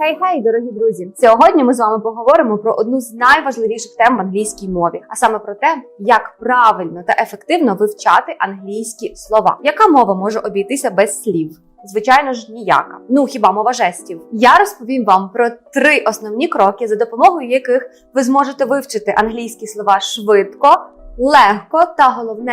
Хей-хей, дорогі друзі! Сьогодні ми з вами поговоримо про одну з найважливіших тем в англійській мові, а саме про те, як правильно та ефективно вивчати англійські слова. Яка мова може обійтися без слів? Звичайно ж, ніяка. Ну хіба мова жестів? Я розповім вам про три основні кроки, за допомогою яких ви зможете вивчити англійські слова швидко, легко та головне.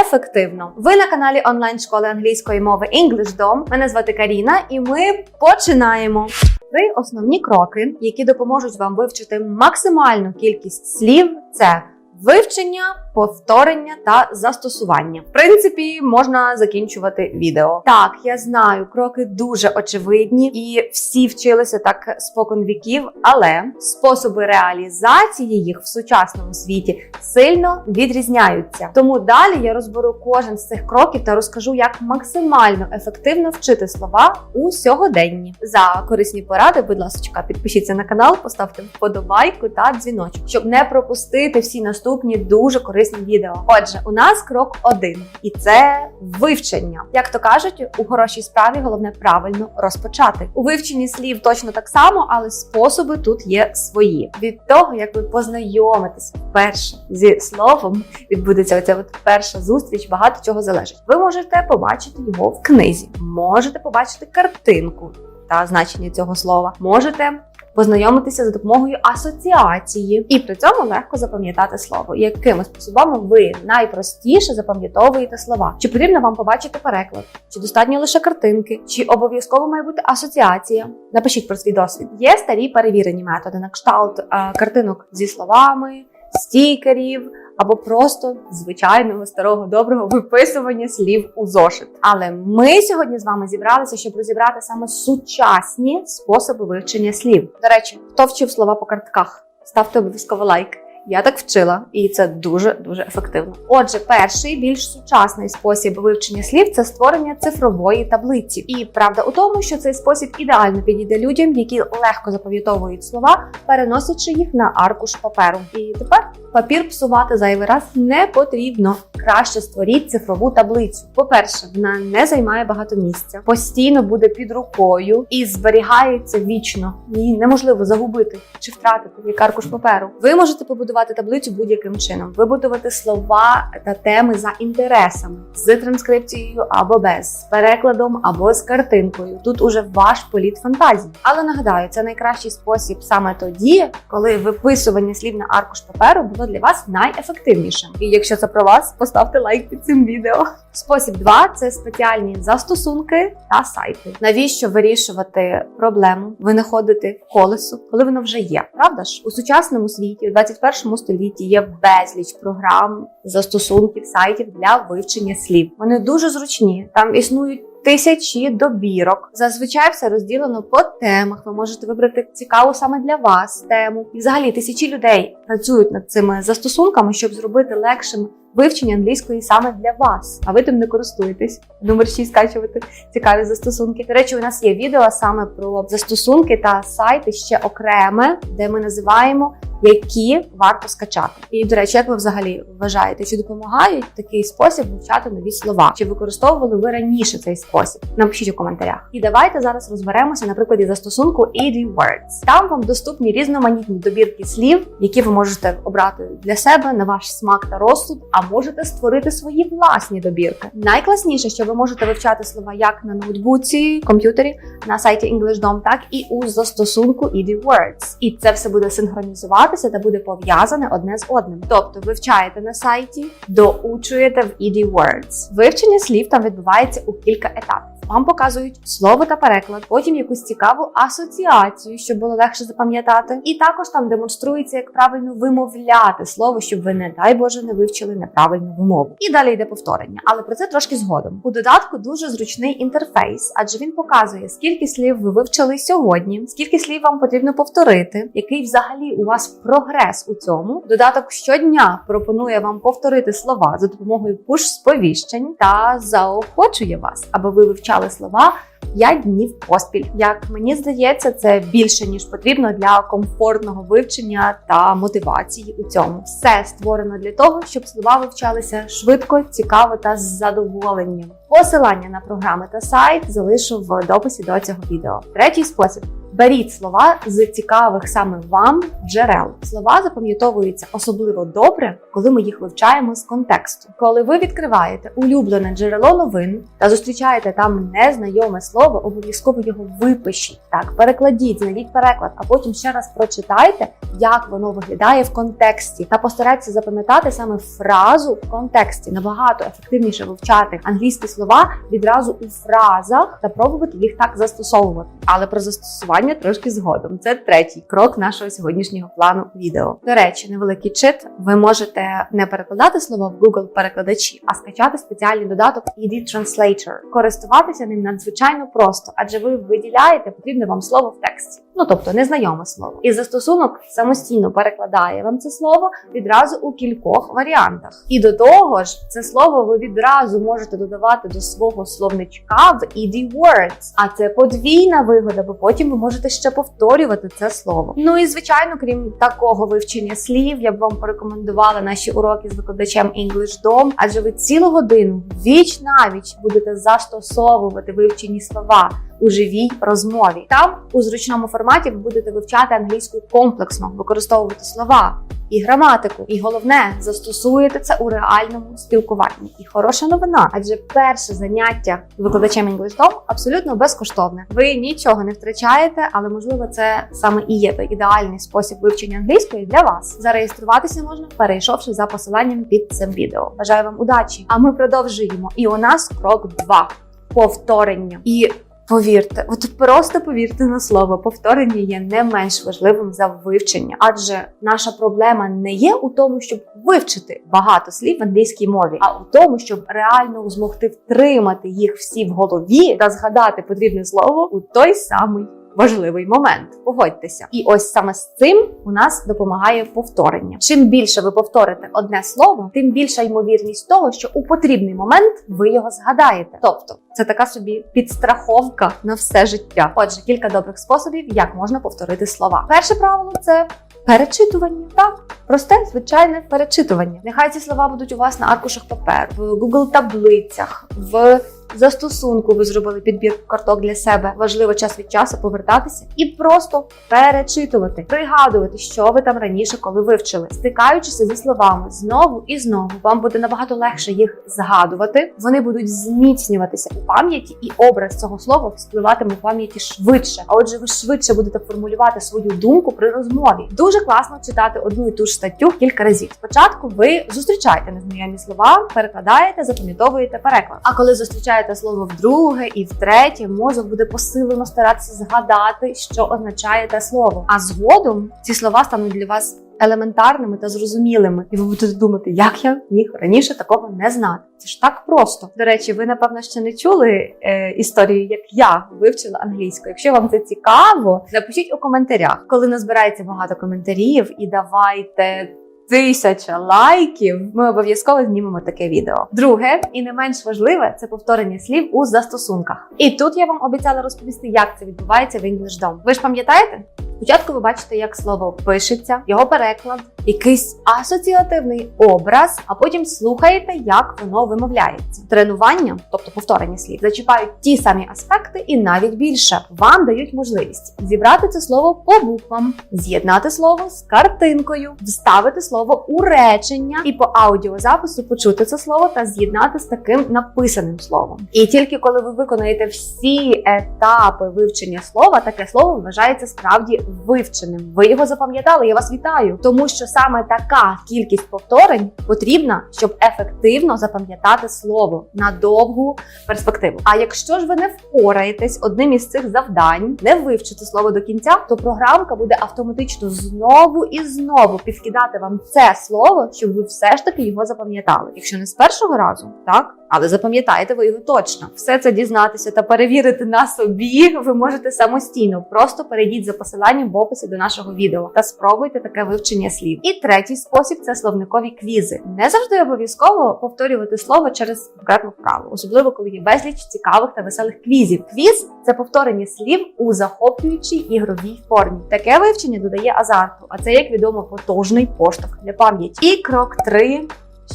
Ефективно, ви на каналі онлайн школи англійської мови EnglishDom. Мене звати Каріна, і ми починаємо. Три основні кроки, які допоможуть вам вивчити максимальну кількість слів, це вивчення, повторення та застосування. В принципі, можна закінчувати відео. Так, я знаю, кроки дуже очевидні, і всі вчилися так спокон віків, але способи реалізації їх в сучасному світі сильно відрізняються. Тому далі я розберу кожен з цих кроків та розкажу, як максимально ефективно вчити слова у сьогоденні. За корисні поради, будь ласка, підпишіться на канал, поставте вподобайку та дзвіночок, щоб не пропустити всі наступні дуже корисні відео. Отже, у нас крок один, і це вивчення. Як то кажуть, у хорошій справі головне правильно розпочати. У вивченні слів точно так само, але способи тут є свої. Від того, як ви познайомитеся вперше зі словом, відбудеться оця от перша зустріч. Багато чого залежить. Ви можете побачити його в книзі, можете побачити картинку та значення цього слова. Можете познайомитися за допомогою асоціації, і при цьому легко запам'ятати слово. Якими способами ви найпростіше запам'ятовуєте слова? Чи потрібно вам побачити переклад? Чи достатньо лише картинки? Чи обов'язково має бути асоціація? Напишіть про свій досвід. Є старі перевірені методи на кшталт е, картинок зі словами, стікерів. Або просто звичайного старого доброго виписування слів у зошит. Але ми сьогодні з вами зібралися, щоб розібрати саме сучасні способи вивчення слів. До речі, хто вчив слова по картках? Ставте обов'язково лайк. Я так вчила, і це дуже дуже ефективно. Отже, перший більш сучасний спосіб вивчення слів це створення цифрової таблиці. І правда у тому, що цей спосіб ідеально підійде людям, які легко запам'ятовують слова, переносячи їх на аркуш паперу. І тепер папір псувати зайвий раз не потрібно. Краще створіть цифрову таблицю. По-перше, вона не займає багато місця, постійно буде під рукою і зберігається вічно. Її неможливо загубити чи втратити як аркуш паперу. Ви можете побудувати таблицю будь-яким чином, вибудувати слова та теми за інтересами з транскрипцією або без, з перекладом або з картинкою. Тут уже ваш політ фантазії. Але нагадаю, це найкращий спосіб саме тоді, коли виписування слів на аркуш паперу було для вас найефективнішим. І якщо це про вас, поставте лайк під цим відео. Спосіб 2 – це спеціальні застосунки та сайти. Навіщо вирішувати проблему, винаходити колесо, коли воно вже є? Правда ж? У сучасному світі, у 21 столітті, є безліч програм, застосунків, сайтів для вивчення слів. Вони дуже зручні. Там існують. Тисячі добірок. Зазвичай все розділено по темах. Ви можете вибрати цікаву саме для вас тему. І взагалі тисячі людей працюють над цими застосунками, щоб зробити легшим вивчення англійської саме для вас. А ви тим не користуєтесь. Номер 6 скачувати цікаві застосунки. До речі, у нас є відео саме про застосунки та сайти ще окреме, де ми називаємо. Які варто скачати, і до речі, як ви взагалі вважаєте, чи допомагають такий спосіб вивчати нові слова? Чи використовували ви раніше цей спосіб? Напишіть у коментарях. І давайте зараз розберемося на прикладі застосунку Easy Words. Там вам доступні різноманітні добірки слів, які ви можете обрати для себе на ваш смак та розсуд, а можете створити свої власні добірки. Найкласніше, що ви можете вивчати слова як на ноутбуці, комп'ютері, на сайті EnglishDom, так і у застосунку ED Words. І це все буде синхронізуватися та буде пов'язане одне з одним. Тобто вивчаєте на сайті, доучуєте в ED Words. Вивчення слів там відбувається у кілька етапів. Вам показують слово та переклад, потім якусь цікаву асоціацію, щоб було легше запам'ятати. І також там демонструється, як правильно вимовляти слово, щоб ви, не дай Боже, не вивчили неправильну вимову. І далі йде повторення, але про це трошки згодом. У додатку дуже зручний інтерфейс, адже він показує, скільки слів ви вивчили сьогодні, скільки слів вам потрібно повторити, який взагалі у вас прогрес у цьому. Додаток щодня пропонує вам повторити слова за допомогою пуш-сповіщень та заохочує вас, аби ви вивчали слова 5 днів поспіль. Як мені здається, це більше ніж потрібно для комфортного вивчення та мотивації у цьому. Все створено для того, щоб слова вивчалися швидко, цікаво та з задоволенням. Посилання на програми та сайт залишу в дописі до цього відео. Третій спосіб Беріть слова з цікавих саме вам джерел. Слова запам'ятовуються особливо добре, коли ми їх вивчаємо з контексту. Коли ви відкриваєте улюблене джерело новин та зустрічаєте там незнайоме слово, обов'язково його випишіть. Так, перекладіть, знайдіть переклад, а потім ще раз прочитайте, як воно виглядає в контексті, та постарайтеся запам'ятати саме фразу в контексті. Набагато ефективніше вивчати англійські слова відразу у фразах та пробувати їх так застосовувати. Але про застосування трошки згодом. Це третій крок нашого сьогоднішнього плану відео. До речі, невеликий чит. Ви можете не перекладати слово в Google перекладачі, а скачати спеціальний додаток ED Translator. Користуватися ним надзвичайно просто, адже ви виділяєте потрібне вам слово в тексті. Ну тобто незнайоме слово. І застосунок самостійно перекладає вам це слово відразу у кількох варіантах. І до того ж, це слово ви відразу можете додавати до свого словничка в ED Words. А це подвійна вигода, бо потім ви можете ще повторювати це слово. Ну і звичайно, крім такого вивчення слів, я б вам порекомендувала наші уроки з викладачем EnglishDom, адже ви цілу годину віч навіч будете застосовувати вивчені слова у живій розмові. Там у зручному форматі ви будете вивчати англійську комплексно, використовувати слова і граматику. І головне, застосуєте це у реальному спілкуванні. І хороша новина, адже перше заняття викладачем English абсолютно безкоштовне. Ви нічого не втрачаєте, але можливо це саме і є той ідеальний спосіб вивчення англійської для вас. Зареєструватися можна, перейшовши за посиланням під цим відео. Бажаю вам удачі! А ми продовжуємо. І у нас крок 2. повторення. І Повірте, от просто повірте на слово, повторення є не менш важливим за вивчення, адже наша проблема не є у тому, щоб вивчити багато слів в англійській мові, а у тому, щоб реально змогти втримати їх всі в голові та згадати потрібне слово у той самий. Важливий момент, погодьтеся, і ось саме з цим у нас допомагає повторення. Чим більше ви повторите одне слово, тим більша ймовірність того, що у потрібний момент ви його згадаєте. Тобто, це така собі підстраховка на все життя. Отже, кілька добрих способів, як можна повторити слова. Перше правило це перечитування. Так, просте, звичайне перечитування. Нехай ці слова будуть у вас на аркушах паперу, в Google таблицях, в застосунку ви зробили підбір карток для себе. Важливо час від часу повертатися і просто перечитувати, пригадувати, що ви там раніше коли вивчили, стикаючися зі словами знову і знову. Вам буде набагато легше їх згадувати. Вони будуть зміцнюватися у пам'яті, і образ цього слова вспливатиме в пам'яті швидше. А отже, ви швидше будете формулювати свою думку при розмові. Дуже класно читати одну і ту ж статтю кілька разів. Спочатку ви зустрічаєте незнайомі слова, перекладаєте, запам'ятовуєте переклад. А коли зустрічаєте слово вдруге і втретє, мозок буде посилено старатися згадати, що означає те слово. А згодом ці слова стануть для вас елементарними та зрозумілими, і ви будете думати, як я міг раніше такого не знати. Це ж так просто. До речі, ви напевно ще не чули е, історію, як я вивчила англійську. Якщо вам це цікаво, напишіть у коментарях, коли назбирається багато коментарів, і давайте. Тисяча лайків, ми обов'язково знімемо таке відео. Друге, і не менш важливе, це повторення слів у застосунках. І тут я вам обіцяла розповісти, як це відбувається в EnglishDom. Ви ж пам'ятаєте? Спочатку ви бачите, як слово пишеться, його переклад, якийсь асоціативний образ, а потім слухаєте, як воно вимовляється. Тренування, тобто повторення слів, зачіпають ті самі аспекти і навіть більше. Вам дають можливість зібрати це слово по буквам, з'єднати слово з картинкою, вставити слово у речення і по аудіозапису почути це слово та з'єднати з таким написаним словом. І тільки коли ви виконаєте всі етапи вивчення слова, таке слово вважається справді вивченим. Ви його запам'ятали. Я вас вітаю, тому що саме така кількість повторень потрібна, щоб ефективно запам'ятати слово на довгу перспективу. А якщо ж ви не впораєтесь одним із цих завдань, не вивчите слово до кінця, то програмка буде автоматично знову і знову підкидати вам це слово, щоб ви все ж таки його запам'ятали. Якщо не з першого разу, так. Але запам'ятаєте ви його точно. Все це дізнатися та перевірити на собі ви можете самостійно. Просто перейдіть за посиланням в описі до нашого відео та спробуйте таке вивчення слів. І третій спосіб це словникові квізи. Не завжди обов'язково повторювати слово через конкретну вправу, особливо коли є безліч цікавих та веселих квізів. Квіз це повторення слів у захоплюючій ігровій формі. Таке вивчення додає азарту, а це, як відомо, потужний поштовх для пам'яті. І крок 3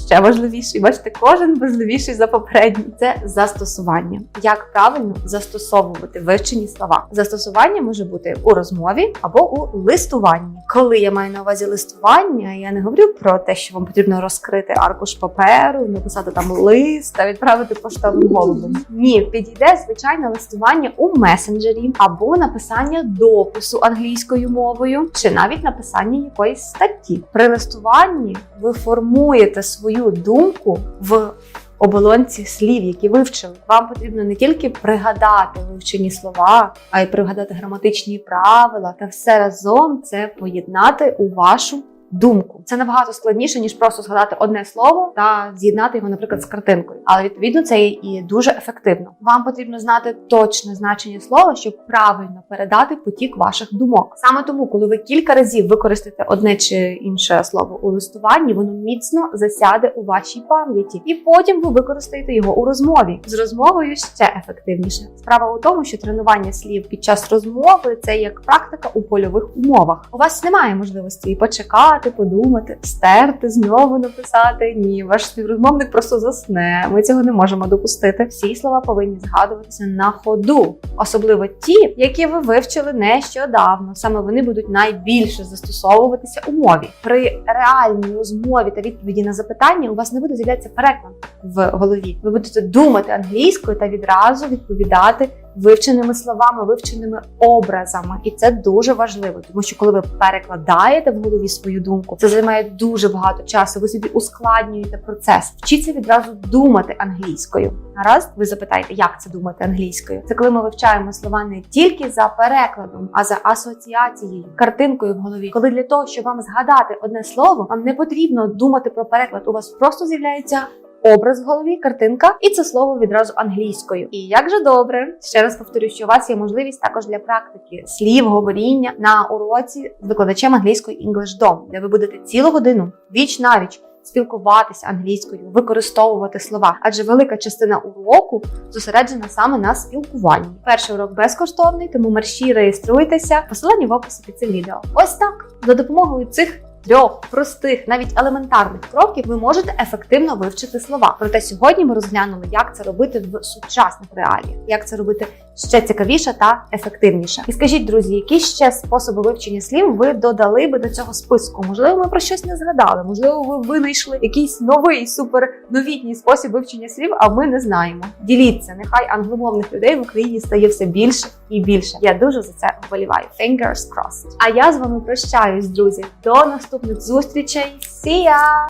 ще важливіший. Бачите, кожен важливіший за попередній. Це застосування. Як правильно застосовувати вивчені слова? Застосування може бути у розмові або у листуванні. Коли я маю на увазі листування, я не говорю про те, що вам потрібно розкрити аркуш паперу, написати там лист та відправити поштовим голубом. Ні, підійде звичайне листування у месенджері або написання допису англійською мовою, чи навіть написання якоїсь статті. При листуванні ви формуєте свою думку в оболонці слів, які вивчили. Вам потрібно не тільки пригадати вивчені слова, а й пригадати граматичні правила та все разом це поєднати у вашу. Думку це набагато складніше ніж просто згадати одне слово та з'єднати його, наприклад, з картинкою. Але відповідно це і дуже ефективно. Вам потрібно знати точне значення слова, щоб правильно передати потік ваших думок. Саме тому, коли ви кілька разів використаєте одне чи інше слово у листуванні, воно міцно засяде у вашій пам'яті, і потім ви використаєте його у розмові. З розмовою ще ефективніше. Справа у тому, що тренування слів під час розмови це як практика у польових умовах. У вас немає можливості почекати, подумати, стерти, знову написати. Ні, ваш співрозмовник просто засне. Ми цього не можемо допустити. Всі слова повинні згадуватися на ходу, особливо ті, які ви вивчили нещодавно. Саме вони будуть найбільше застосовуватися у мові. При реальній розмові та відповіді на запитання у вас не буде з'являтися переклад в голові. Ви будете думати англійською та відразу відповідати вивченими словами, вивченими образами, і це дуже важливо, тому що коли ви перекладаєте в голові свою думку, це займає дуже багато часу. Ви собі ускладнюєте процес. Вчіться відразу думати англійською. Гаразд, ви запитаєте, як це думати англійською? Це коли ми вивчаємо слова не тільки за перекладом, а за асоціацією, картинкою в голові. Коли для того, щоб вам згадати одне слово, вам не потрібно думати про переклад. У вас просто з'являється образ в голові, картинка, і це слово відразу англійською. І як же добре, ще раз повторю, що у вас є можливість також для практики слів, говоріння на уроці з викладачем англійської English Dom, де ви будете цілу годину віч навіч. Спілкуватися англійською, використовувати слова, адже велика частина уроку зосереджена саме на спілкуванні. Перший урок безкоштовний, тому мерщі реєструйтеся. Посилання в описі під цим відео. Ось так за допомогою цих трьох простих, навіть елементарних кроків, ви можете ефективно вивчити слова. Проте сьогодні ми розглянули, як це робити в сучасних реаліях, як це робити ще цікавіше та ефективніше. І скажіть, друзі, які ще способи вивчення слів ви додали би до цього списку? Можливо, ми про щось не згадали, можливо, ви винайшли якийсь новий суперновітній спосіб вивчення слів, а ми не знаємо. Діліться, нехай англомовних людей в Україні стає все більше і більше. Я дуже за це вболіваю. Fingers crossed. А я з вами прощаюсь, друзі. До наступних зустрічей. See ya!